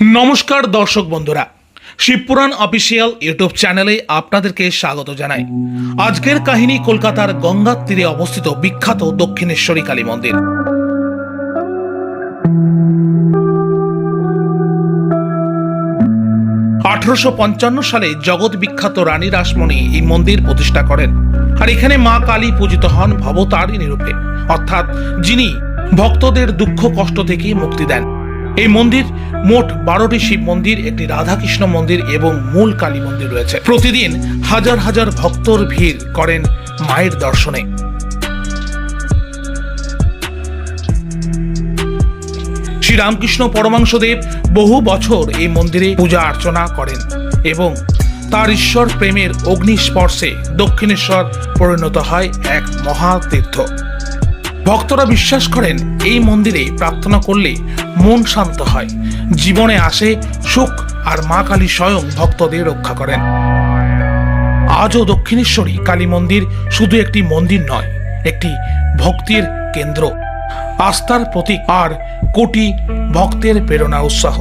নমস্কার দর্শক বন্ধুরা। শিবপুরাণ অফিসিয়াল ইউটিউব চ্যানেলে আপনাদেরকে স্বাগত জানাই। আজকের কাহিনী কলকাতার গঙ্গার তীরে অবস্থিত বিখ্যাত দক্ষিণেশ্বরী কালী মন্দির। আঠারোশো পঞ্চান্ন সালে জগৎ বিখ্যাত রানী রাসমণি এই মন্দির প্রতিষ্ঠা করেন। আর এখানে মা কালী পূজিত হন ভবতারিণী রূপে। অর্থাৎ যিনি ভক্তদের দুঃখ কষ্ট থেকে মুক্তি দেন। এই মন্দির মোট বারোটি শিব মন্দির, একটি রাধাকৃষ্ণ মন্দির এবং মূল কালী মন্দির রয়েছে। প্রতিদিন হাজার হাজার ভক্তর ভিড় করেন মায়ের দর্শনে। শ্রী রামকৃষ্ণ পরমাংশদেব বহু বছর এই মন্দিরে পূজা অর্চনা করেন এবং তার ঈশ্বর প্রেমের অগ্নিস্পর্শে দক্ষিণেশ্বর পরিণত হয় এক মহাতীর্থ। ভক্তরা বিশ্বাস করেন এই মন্দিরে প্রার্থনা করলে মন শান্ত হয়। জীবনে আসে সুখ আর মা কালী স্বয়ং ভক্তদের রক্ষা করেন। আজও দক্ষিণেশ্বরী কালী মন্দির শুধু একটি মন্দির নয়, একটি ভক্তির কেন্দ্র। আস্থার প্রতীক আর কোটি ভক্তের প্রেরণা উৎসাহ।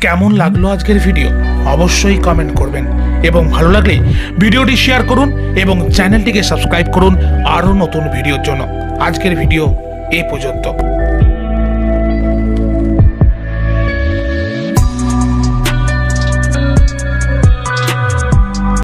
কেমন লাগল আজকের ভিডিও? অবশ্যই কমেন্ট করবেন। এবং ভালো লাগলে ভিডিওটি শেয়ার করুন এবং চ্যানেলটিকে সাবস্ক্রাইব করুন আরও নতুন ভিডিওর জন্য। আজকের ভিডিও এ পর্যন্ত।